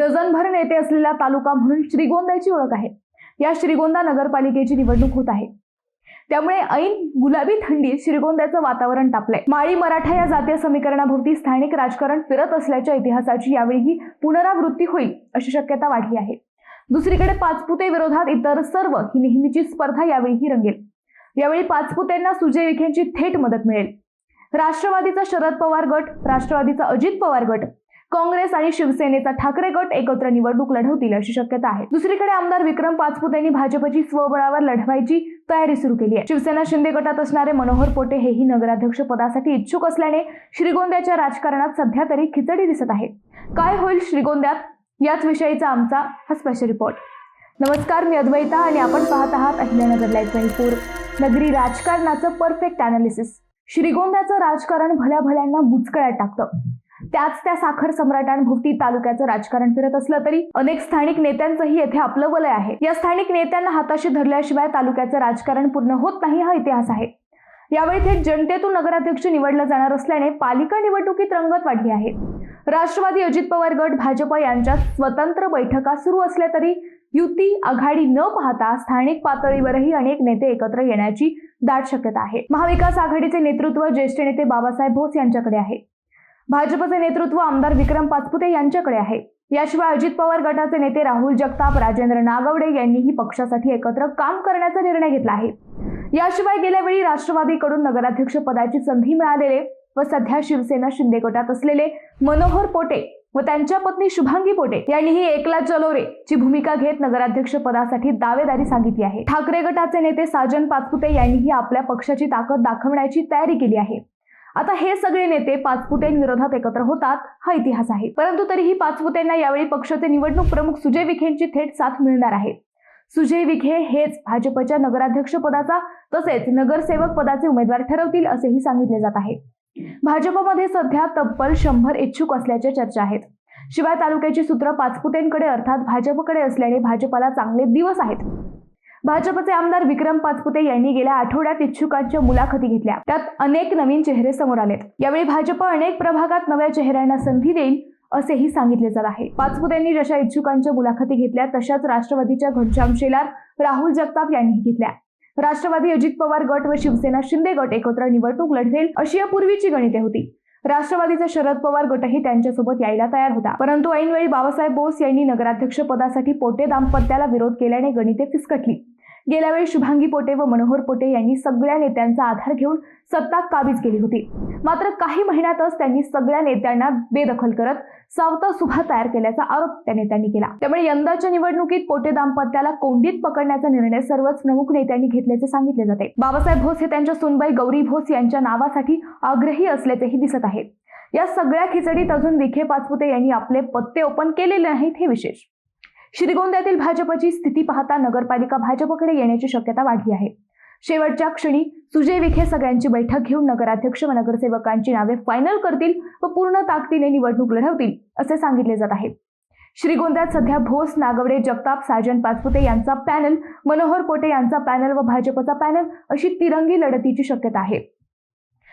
डझनभर नेते असलेला तालुका म्हणून श्रीगोंद्याची ओळख आहे. या श्रीगोंदा नगरपालिकेची निवडणूक होत आहे. त्यामुळे ऐन गुलाबी थंडीत श्रीगोंद्याचं वातावरण तापलंय. माळी मराठा या जातीय समीकरणाभोवती स्थानिक राजकारण फिरत असल्याच्या इतिहासाची यावेळीही पुनरावृत्ती होईल अशी शक्यता वाढली आहे. दुसरीकडे पाचपुते विरोधात इतर सर्व ही नेहमीची स्पर्धा यावेळीही रंगेल. यावेळी पाचपुतेंना सुजय विखेंची थेट मदत मिळेल. राष्ट्रवादीचा शरद पवार गट राष्ट्रवादीचा अजित पवार गट काँग्रेस आणि शिवसेनेचा ठाकरे गट एकत्र निवडणूक लढवतील अशी शक्यता आहे. दुसरीकडे आमदार विक्रम पाचपुत यांनी भाजपची स्वबळावर लढवायची तयारी सुरू केली आहे. शिवसेना शिंदे गटात असणारे मनोहर पोटे हेही नगराध्यक्ष पदासाठी इच्छुक असल्याने श्रीगोंद्याच्या राजकारणात सध्या तरी खिचडी दिसत आहे. काय होईल श्रीगोंद्यात? याच विषयीचा आमचा हा स्पेशल रिपोर्ट नमस्कार मी अद्वैता आणि आपण पाहत आहात अहिल्यानगर लाईव्ह ट्वेंटी फोर नगरी राजकारणाचं परफेक्ट अनालिसिस श्रीगोंद्याचं राजकारण भल्या भल्यांना बुचकळ्यात टाकतं. त्याच त्या साखर सम्राटांभोवती तालुक्याचं राजकारण फिरत असलं तरी अनेक स्थानिक नेत्यांचंही येथे आपलं वलय आहे. या स्थानिक नेत्यांना हाताशी धरल्याशिवाय तालुक्याचं राजकारण पूर्ण होत नाही हा इतिहास आहे. यावेळी थेट जनतेतून नगराध्यक्ष निवडलं जाणार असल्याने पालिका निवडणुकीत रंगत वाढली आहे. राष्ट्रवादी अजित पवार गट भाजप यांच्यात स्वतंत्र बैठका सुरू असल्या तरी युती आघाडी न पाहता स्थानिक पातळीवरही अनेक नेते एकत्र येण्याची दाट शक्यता आहे. महाविकास आघाडीचे नेतृत्व ज्येष्ठ नेते बाबासाहेब भोस यांच्याकडे आहे. भाजपचे नेतृत्व आमदार विक्रम पाचपुते यांच्याकडे आहे. याशिवाय अजित पवार गटाचे नेते राहुल जगताप राजेंद्र नागवडे यांनीही पक्षासाठी एकत्र काम करण्याचा निर्णय घेतला आहे. याशिवाय गेल्या वेळी राष्ट्रवादीकडून नगराध्यक्ष पदाची संधी मिळालेले व सध्या शिवसेना शिंदे गटात असलेले मनोहर पोटे व त्यांच्या पत्नी शुभांगी पोटे यांनीही एकला चलोरे ची भूमिका घेत नगराध्यक्ष पदासाठी दावेदारी सांगितली आहे. ठाकरे गटाचे नेते साजन पाचपुते यांनीही आपल्या पक्षाची ताकद दाखवण्याची तयारी केली आहे. आता हे सगळे नेते पाचपुतेंविरोधात एकत्र होतात हा इतिहास आहे. परंतु तरीही पाचपुत्यांना यावेळी पक्षाचे निवडणूक प्रमुख सुजय विखेंची थेट साथ मिळणार आहे. सुजय विखे हेच भाजपच्या नगराध्यक्ष पदाचा तसेच नगरसेवक पदाचे उमेदवार ठरवतील असेही सांगितले जात आहे. भाजपमध्ये सध्या तब्बल शंभर इच्छुक असल्याच्या चर्चा आहेत. शिवाय तालुक्याची सूत्र पाचपुतेंकडे अर्थात भाजपकडे असल्याने भाजपला चांगले दिवस आहेत. भाजपचे आमदार विक्रम पाचपुते यांनी गेल्या आठवड्यात इच्छुकांच्या मुलाखती घेतल्या. त्यात अनेक नवीन चेहरे समोर आलेत. यावेळी भाजप अनेक प्रभागात नव्या चेहऱ्यांना संधी देईल असेही सांगितले जात आहे. पाचपुतेंनी जशा इच्छुकांच्या मुलाखती घेतल्या तशाच राष्ट्रवादीच्या घनश्याम शेलार राहुल जगताप यांनीही घेतल्या. राष्ट्रवादी अजित पवार गट व शिवसेना शिंदे गट एकत्र निवडणूक लढवेल अशी यापूर्वीची गणिते होती. राष्ट्रवादीचा शरद पवार गटही त्यांच्यासोबत यायला तयार होता. परंतु ऐनवेळी बाबासाहेब बोस यांनी नगराध्यक्ष पदासाठी पोटे दाम्पत्याला विरोध केल्याने गणिते फिसकटली. गेल्या वेळी शुभांगी पोटे व मनोहर पोटे यांनी सगळ्या नेत्यांचा आधार घेऊन सत्ता काबीज केली होती. मात्र काही महिन्यातच त्यांनी सगळ्या नेत्यांना बेदखल करत सावता सुभा तयार केल्याचा आरोप त्या नेत्यांनी केला. त्यामुळे यंदाच्या निवडणुकीत पोटे दाम्पत्याला कोंडीत पकडण्याचा निर्णय सर्वच प्रमुख नेत्यांनी घेतल्याचे सांगितले जाते. बाबासाहेब भोस हे त्यांच्या सुनबाई गौरी भोस यांच्या नावासाठी आग्रही असल्याचेही दिसत आहे. या सगळ्या खिचडीत अजून विखे पाचपुते यांनी आपले पत्ते ओपन केलेले नाहीत हे विशेष. श्रीगोंद्यातील भाजपची स्थिती पाहता नगरपालिका भाजपकडे येण्याची शक्यता वाढली आहे. शेवटच्या क्षणी सुजय विखे सगळ्यांची बैठक घेऊन नगराध्यक्ष व नगरसेवकांची नावे फायनल करतील व पूर्ण ताकदीने निवडणूक लढवतील असे सांगितले जात आहे. श्रीगोंद्यात सध्या भोस नागवडे जगताप साजन पाचपुते यांचा पॅनल मनोहर पोटे यांचा पॅनल व भाजपचा पॅनल अशी तिरंगी लढतीची शक्यता आहे.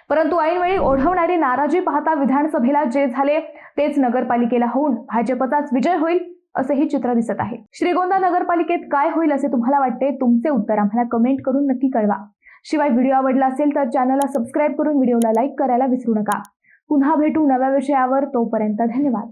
परंतु ऐनवेळी ओढवणारी नाराजी पाहता विधानसभेला जे झाले तेच नगरपालिकेला होऊन भाजपचाच विजय होईल असेही चित्र दिसत आहे. श्रीगोंदा नगरपालिकेत काय होईल असे तुम्हाला वाटते? तुमचे उत्तर आम्हाला कमेंट करून नक्की कळवा. शिवाय व्हिडिओ आवडला असेल तर चॅनलला सबस्क्राईब करून व्हिडिओला लाईक करायला विसरू नका. पुन्हा भेटू नव्या विषयावर तोपर्यंत धन्यवाद.